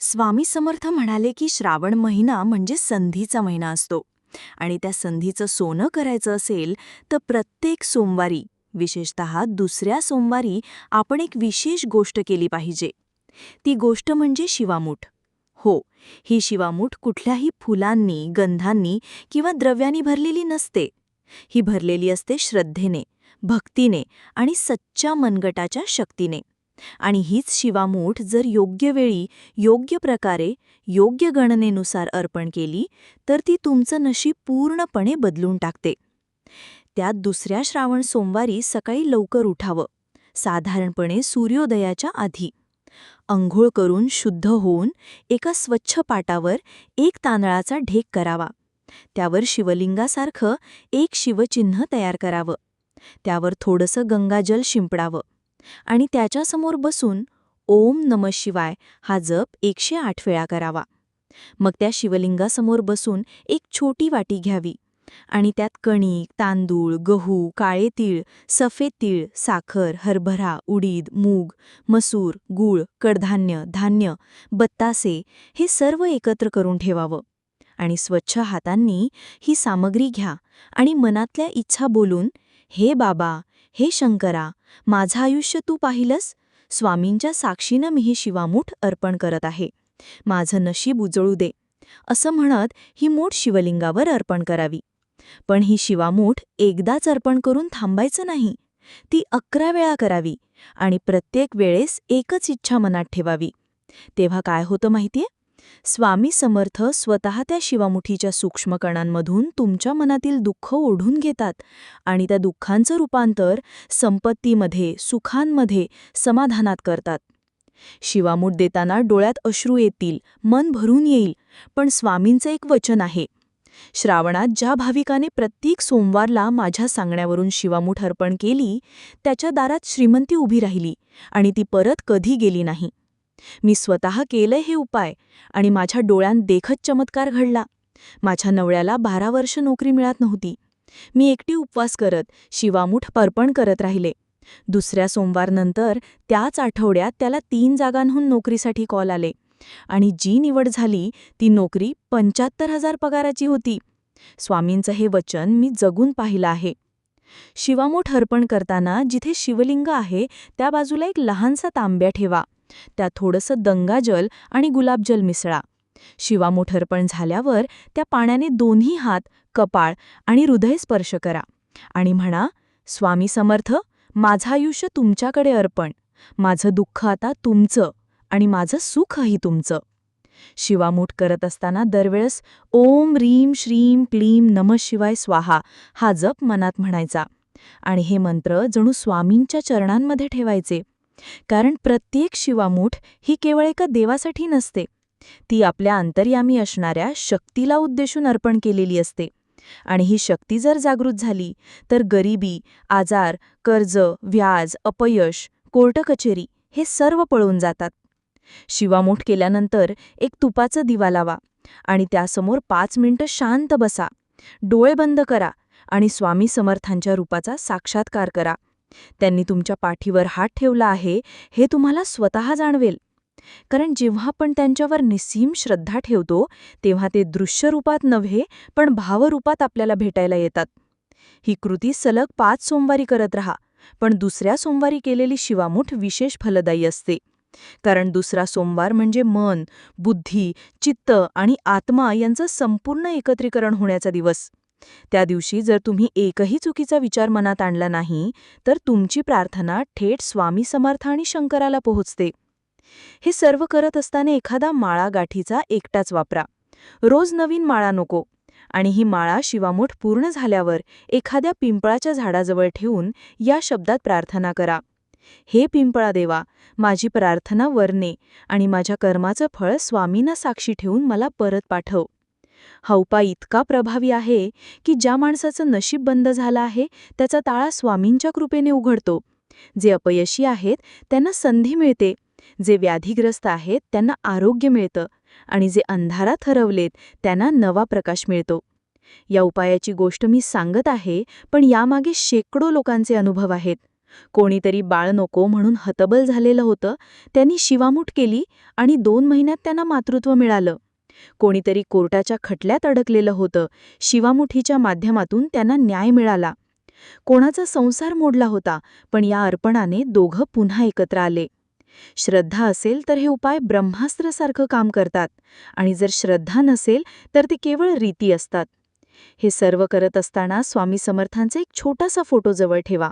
स्वामी समर्थ म्हणाले की श्रावण महिना म्हणजे संधीचा महिना असतो. आणि त्या संधीचं सोनं करायचं असेल तर प्रत्येक सोमवारी विशेषत दुसऱ्या सोमवारी आपण एक विशेष गोष्ट केली पाहिजे. ती गोष्ट म्हणजे शिवामूठ. हो ही शिवामूठ कुठल्याही फुलांनी गंधांनी किंवा द्रव्यांनी भरलेली नसते. ही भरलेली असते श्रद्धेने भक्तीने आणि सच्च्या मनगटाच्या शक्तीने. आणि हीच शिवामूठ जर योग्य वेळी योग्य प्रकारे योग्य गणनेनुसार अर्पण केली तर ती तुमचं नशीब पूर्णपणे बदलून टाकते. त्यात दुसऱ्या श्रावण सोमवारी सकाळी लवकर उठावं साधारणपणे सूर्योदयाच्या आधी. अंघोळ करून शुद्ध होऊन एका स्वच्छ पाटावर एक तांदळाचा ढेक करावा. त्यावर शिवलिंगासारखं एक शिवचिन्ह तयार करावं. त्यावर थोडंसं गंगाजल शिंपडावं. आणि त्याच्यासमोर बसून ओम नम शिवाय हा जप एकशे आठ वेळा करावा. मग त्या शिवलिंगासमोर बसून एक छोटी वाटी घ्यावी आणि त्यात कणिक तांदूळ गहू काळे तीळ सफेद तीळ साखर हरभरा उडीद मूग मसूर गूळ कडधान्य धान्य बत्तासे हे सर्व एकत्र करून ठेवावं आणि स्वच्छ हातांनी ही सामग्री घ्या आणि मनातल्या इच्छा बोलून हे बाबा हे शंकरा माझं आयुष्य तू पाहिलंस? स्वामींच्या साक्षीनं मी ही शिवामूठ अर्पण करत आहे. माझं नशीब उजळू दे. असं म्हणत ही मूठ शिवलिंगावर अर्पण करावी. पण ही शिवामूठ एकदाच अर्पण करून थांबायचं नाही. ती अकरा वेळा करावी आणि प्रत्येक वेळेस एकच इच्छा मनात ठेवावी. तेव्हा काय होतं माहितीये? स्वामी समर्थ स्वतः त्या शिवामुठीच्या सूक्ष्म कणांमधून तुमच्या मनातील दुःख ओढून घेतात आणि त्या दुःखांचं रूपांतर संपत्तीमध्ये सुखांमध्ये समाधानात करतात. शिवामूठ देताना डोळ्यात अश्रू येतील मन भरून येईल पण स्वामींचं एक वचन आहे. श्रावणात ज्या भाविकाने प्रत्येक सोमवारला माझ्या सांगण्यावरून शिवामूठ अर्पण केली त्याच्या दारात श्रीमंती उभी राहिली आणि ती परत कधी गेली नाही. मी स्वतः केलंय हे उपाय आणि माझ्या डोळ्यांत देखत चमत्कार घडला. माझ्या नवळ्याला बारा वर्ष नोकरी मिळत नव्हती. मी एकटी उपवास करत शिवामूठ पर्पण करत राहिले. दुसऱ्या सोमवारनंतर त्याच आठवड्यात त्याला तीन जागांहून नोकरीसाठी कॉल आले आणि जी निवड झाली ती नोकरी पंच्याहत्तर हजार पगाराची होती. स्वामींचं हे वचन मी जगून पाहिलं आहे. शिवामूठ अर्पण करताना जिथे शिवलिंग आहे त्या बाजूला एक लहानसा तांब्या ठेवा. त्यात थोडंसं दंगाजल आणि गुलाबजल मिसळा. शिवामोठरपण झाल्यावर त्या पाण्याने दोन्ही हात कपाळ आणि हृदय स्पर्श करा आणि म्हणा स्वामी समर्थ माझं आयुष्य तुमच्याकडे अर्पण. माझं दुःख आता तुमचं आणि माझं सुखही तुमचं. शिवामूठ करत असताना दरवेळेस ओम रीम श्रीम क्लीम नम शिवाय स्वाहा हा जप मनात म्हणायचा आणि हे मंत्र जणू स्वामींच्या चरणांमध्ये ठेवायचे. कारण प्रत्येक शिवामूठ ही केवळ एका देवासाठी नसते. ती आपल्या अंतर्यामी असणाऱ्या शक्तीला उद्देशून अर्पण केलेली असते. आणि ही शक्ती जर जागृत झाली तर गरिबी आजार कर्ज व्याज अपयश कोर्ट कचेरी हे सर्व पळून जातात. शिवामूठ केल्यानंतर एक तुपाचं दिवा लावा आणि त्यासमोर पाच मिनिटं शांत बसा. डोळे बंद करा आणि स्वामी समर्थांच्या रूपाचा साक्षात्कार करा. त्यांनी तुमच्या पाठीवर हात ठेवला आहे हे तुम्हाला स्वतः जाणवेल. कारण जेव्हा आपण त्यांच्यावर निसीम श्रद्धा ठेवतो तेव्हा ते दृश्य रूपात नव्हे पण भावरूपात आपल्याला भेटायला येतात. ही कृती सलग पाच सोमवारी करत राहा पण दुसऱ्या सोमवारी केलेली शिवामूठ विशेष फलदायी असते. कारण दुसरा सोमवार म्हणजे मन बुद्धी चित्त आणि आत्मा यांचं संपूर्ण एकत्रीकरण होण्याचा दिवस. त्या दिवशी जर तुम्ही एकही चुकीचा विचार मनात आणला नाही तर तुमची प्रार्थना थेट स्वामी समर्थ आणि शंकराला पोहोचते. हे सर्व करत असताना एखादा माळा गाठीचा एकटाच वापरा. रोज नवीन माळा नको. आणि ही माळा शिवामोठ पूर्ण झाल्यावर एखाद्या पिंपळाच्या झाडाजवळ ठेवून या शब्दात प्रार्थना करा. हे पिंपळा देवा माझी प्रार्थना वरणे आणि माझ्या कर्माचं फळ स्वामींना साक्षी ठेवून मला परत पाठव. हा उपाय इतका प्रभावी आहे की ज्या माणसाचं नशीब बंद झालं आहे त्याचा ताळा स्वामींच्या कृपेने उघडतो. जे अपयशी आहेत त्यांना संधी मिळते. जे व्याधीग्रस्त आहेत त्यांना आरोग्य मिळतं. आणि जे अंधारात हरवलेत त्यांना नवा प्रकाश मिळतो. या उपायाची गोष्ट मी सांगत आहे पण यामागे शेकडो लोकांचे अनुभव आहेत. कोणीतरी बाळ नको म्हणून हतबल झालेलं होतं त्यांनी शिवामूठ केली आणि दोन महिन्यात त्यांना मातृत्व मिळालं. कोणीतरी कोर्टाच्या खटल्यात अडकलेलं होतं. शिवामुठीच्या माध्यमातून त्यांना न्याय मिळाला. कोणाचा संसार मोडला होता पण या अर्पणाने दोघं पुन्हा एकत्र आले. श्रद्धा असेल तर हे उपाय ब्रह्मास्त्रसारखं काम करतात आणि जर श्रद्धा नसेल तर ते केवळ रीती असतात. हे सर्व करत असताना स्वामी समर्थांचा एक छोटासा फोटो जवळ ठेवा.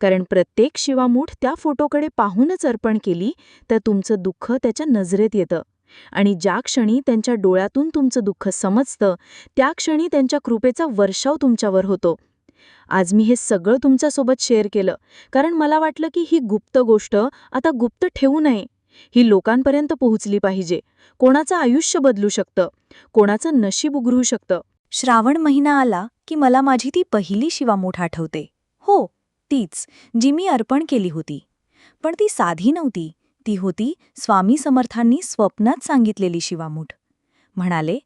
कारण प्रत्येक शिवामूठ त्या फोटोकडे पाहूनच अर्पण केली तर तुमचं दुःख त्याच्या नजरेत येतं. आणि ज्या क्षणी त्यांच्या डोळ्यातून तुमचं दुःख समजतं त्या क्षणी त्यांच्या कृपेचा वर्षाव तुमच्यावर होतो. आज मी हे सगळं तुमच्यासोबत शेअर केलं कारण मला वाटलं की ही गुप्त गोष्ट आता गुप्त ठेवू नये. ही लोकांपर्यंत पोहोचली पाहिजे. कोणाचं आयुष्य बदलू शकतं? कोणाचं नशीब उघडू शकतं? श्रावण महिना आला की मला माझी ती पहिली शिवामूठ आठवते. हो तीच जी मी अर्पण केली होती. पण ती साधी नव्हती. ती होती स्वामी समर्थांनी स्वप्नात सांगितलेली शिवामूठ. म्हणाले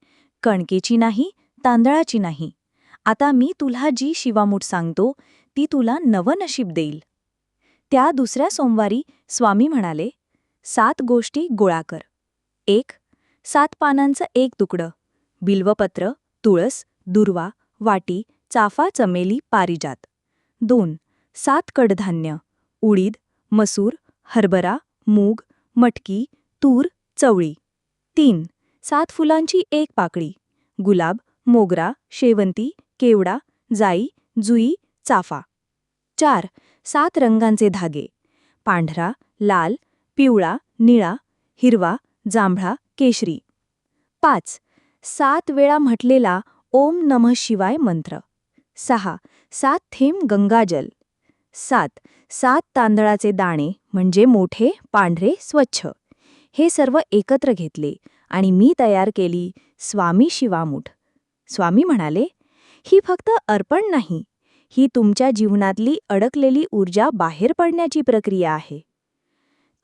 कणकेची नाही तांदळाची नाही. आता मी तुला जी शिवामूठ सांगतो ती तुला नवनशीब देईल. त्या दुसऱ्या सोमवारी स्वामी म्हणाले सात गोष्टी गोळा कर. एक सात पानांचं एक तुकडं बिल्वपत्र तुळस दुर्वा वाटी चाफा चमेली पारिजात. दोन सात कडधान्य उडीद मसूर हरभरा मूग मटकी तूर चवळी. तीन. सात फुलांची एक पाकळी. गुलाब मोगरा शेवंती केवडा जाई जुई चाफा. चार. सात रंगांचे धागे. पांढरा लाल पिवळा निळा हिरवा जांभळा केशरी. पाच. सात वेळा म्हटलेला ओम नमः शिवाय मंत्र. सहा. सात थेंब गंगाजल. सात. सात तांदळाचे दाणे म्हणजे मोठे पांढरे स्वच्छ. हे सर्व एकत्र घेतले आणि मी तयार केली स्वामी शिवामूठ स्वामी म्हणाले ही फक्त अर्पण नाही ही तुमच्या जीवनातली अडकलेली ऊर्जा बाहेर पडण्याची प्रक्रिया आहे.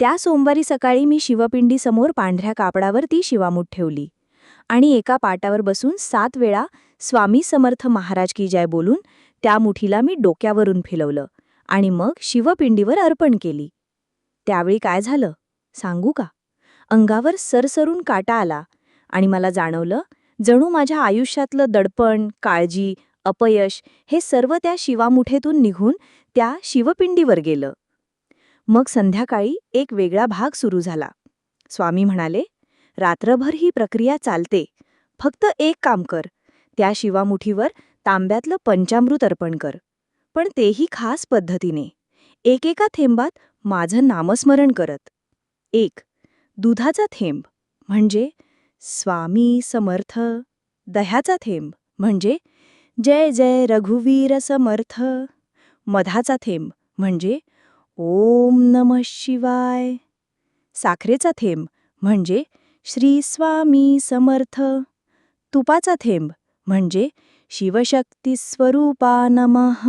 त्या सोमवारी सकाळी मी शिवपिंडीसमोर पांढऱ्या कापडावर ती शिवामूठ ठेवली आणि एका पाटावर बसून सात वेळा स्वामी समर्थ महाराज की जय बोलून त्या मुठीला मी डोक्यावरून फिरवलं. आणि मग शिवपिंडीवर अर्पण केली. त्यावेळी काय झालं? सांगू का? अंगावर सरसरून काटा आला आणि मला जाणवलं जणू माझ्या आयुष्यातलं दडपण काळजी अपयश हे सर्व त्या शिवामुठेतून निघून त्या शिवपिंडीवर गेलं. मग संध्याकाळी एक वेगळा भाग सुरू झाला. स्वामी म्हणाले रात्रभर ही प्रक्रिया चालते. फक्त एक काम कर. त्या शिवामुठीवर तांब्यातलं पंचामृत अर्पण कर. पण तेही खास पद्धतीने. एकेका थेंबात माझं नामस्मरण करत. एक दुधाचा थेंब म्हणजे स्वामी समर्थ. दह्याचा थेंब म्हणजे जय जय रघुवीर समर्थ. मधाचा थेंब म्हणजे ओम नम शिवाय. साखरेचा थेंब म्हणजे श्री स्वामी समर्थ. तुपाचा थेंब म्हणजे शिवशक्ती स्वरूपा नमः.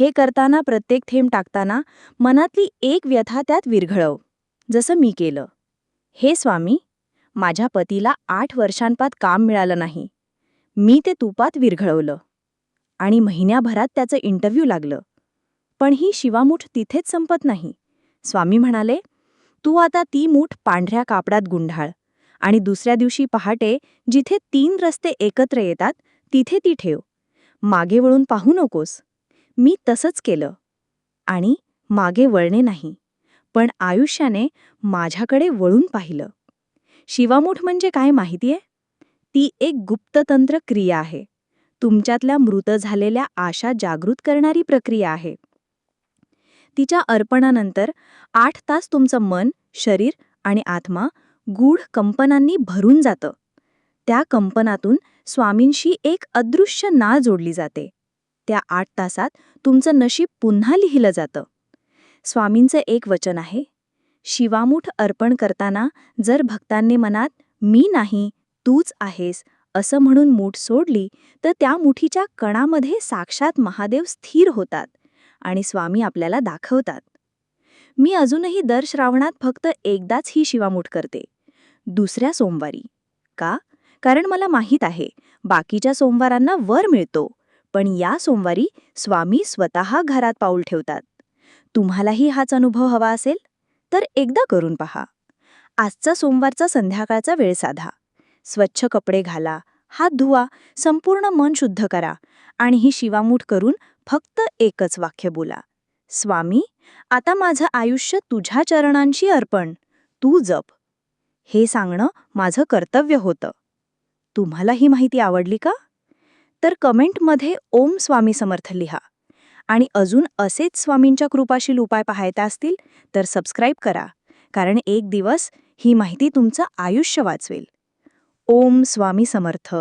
हे करताना प्रत्येक थेंब टाकताना मनातली एक व्यथा त्यात विरघळव. जसं मी केलं. हे स्वामी माझ्या पतीला आठ वर्षांपात काम मिळालं नाही. मी ते तुपात विरघळवलं. आणि महिन्याभरात त्याचं इंटरव्ह्यू लागलं. पण ही शिवामूठ तिथेच संपत नाही. स्वामी म्हणाले तू आता ती मूठ पांढऱ्या कापडात गुंढाळ आणि दुसऱ्या दिवशी पहाटे जिथे तीन रस्ते एकत्र येतात तिथे ती ठेव. मागे वळून पाहू नकोस. मी तसंच केलं. आणि मागे वळणे नाही. पण आयुष्याने माझ्याकडे वळून पाहिलं. शिवामूठ म्हणजे काय माहितीये? ती एक गुप्ततंत्र क्रिया आहे. तुमच्यातल्या मृत झालेल्या आशा जागृत करणारी प्रक्रिया आहे. तिच्या अर्पणानंतर आठ तास तुमचं मन शरीर आणि आत्मा गूढ कंपनांनी भरून जातं. त्या कंपनातून स्वामींशी एक अदृश्य नाळ जोडली जाते. त्या आठ तासात तुमचं नशीब पुन्हा लिहिलं जातं. स्वामींचं एक वचन आहे. शिवामूठ अर्पण करताना जर भक्तांनी मनात मी नाही तूच आहेस असं म्हणून मूठ सोडली तर त्या मुठीच्या कणामध्ये साक्षात महादेव स्थिर होतात आणि स्वामी आपल्याला दाखवतात. मी अजूनही दर श्रावणात फक्त एकदाच ही शिवामूठ करते. दुसऱ्या सोमवारी. का? कारण मला माहीत आहे बाकीच्या सोमवारांना वर मिळतो. पण या सोमवारी स्वामी स्वतः घरात पाऊल ठेवतात. तुम्हालाही हाच अनुभव हवा असेल? तर एकदा करून पहा. आजचा सोमवारचा संध्याकाळचा वेळ साधा. स्वच्छ कपडे घाला हात धुवा संपूर्ण मन शुद्ध करा आणि ही शिवामूठ करून फक्त एकच वाक्य बोला. स्वामी आता माझं आयुष्य तुझ्या चरणांशी अर्पण. तू जप. हे सांगणं माझं कर्तव्य होतं. तुम्हाला ही माहिती आवडली का? तर कमेंटमध्ये ओम स्वामी समर्थ लिहा. आणि अजून असेच स्वामींच्या कृपाशील उपाय पाहायचा असतील तर सबस्क्राईब करा. कारण एक दिवस ही माहिती तुमचं आयुष्य वाचवेल. ओम स्वामी समर्थ.